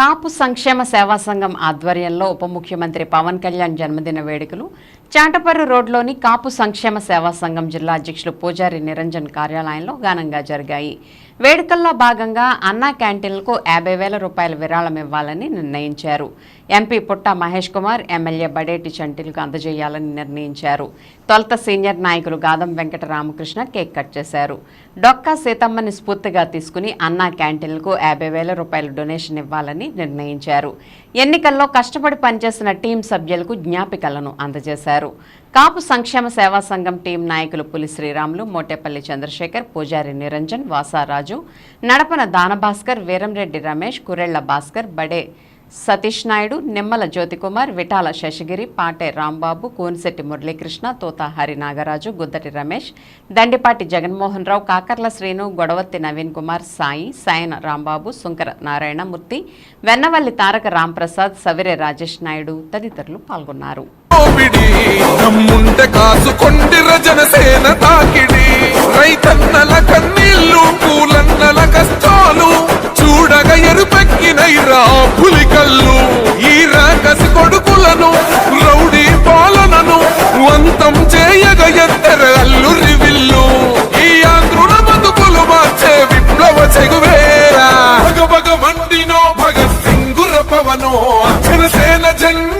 కాపు సంక్షేమ సేవా సంఘం ఆధ్వర్యంలో ఉప ముఖ్యమంత్రి పవన్ కళ్యాణ్ జన్మదిన వేడుకలు. చాటపర్రు రోడ్లోని కాపు సంక్షేమ సేవా సంఘం జిల్లా అధ్యక్షులు పూజారి నిరంజన్ కార్యాలయంలో ఘనంగా జరిగాయి. వేడుకల్లో భాగంగా అన్నా క్యాంటీన్లకు యాభై వేల రూపాయల విరాళం ఇవ్వాలని నిర్ణయించారు. ఎంపీ పుట్ట మహేష్ కుమార్ ఎమ్మెల్యే బడేటి చంటిలకు అందజేయాలని నిర్ణయించారు. తొలుత సీనియర్ నాయకులు గాదం వెంకట రామకృష్ణ కేక్ కట్ చేశారు. డొక్కా సీతమ్మని స్ఫూర్తిగా తీసుకుని అన్నా క్యాంటీన్లకు యాభై వేల రూపాయల డొనేషన్ ఇవ్వాలని నిర్ణయించారు. ఎన్నికల్లో కష్టపడి పనిచేసిన టీం సభ్యులకు జ్ఞాపికలను అందజేశారు. కాపు సంక్షేమ సేవా సంఘం టీం నాయకులు పులి శ్రీరాములు మోటేపల్లి చంద్రశేఖర్ పూజారి నిరంజన్ వాసారాజు నడపన దానభాస్కర్ వీరంరెడ్డి రమేష్ కురెళ్ళ భాస్కర్ బడే సతీష్ నాయుడు నిమ్మల జ్యోతికుమార్ విఠాల శశిగిరి పాటే రాంబాబు కోనిశెట్టి మురళీకృష్ణ తోత హరి నాగరాజు గుద్దటి రమేష్ దండిపాటి జగన్మోహన్ రావు కాకర్ల శ్రీను గొడవత్తి నవీన్ కుమార్ సాయి సాయన రాంబాబు శుంకర నారాయణమూర్తి వెన్నవల్లి తారక రాంప్రసాద్ సవిరే రాజేష్ నాయుడు తదితరులు పాల్గొన్నారు. చేయగ ఎత్తర అల్లు రివిల్లు ఈ ఆంధ్రుల బతుకులు మార్చే విప్లవ చెగువేరా. భగ భగ మండినో భగత్ సింగుర పవనో జనసేన జెండా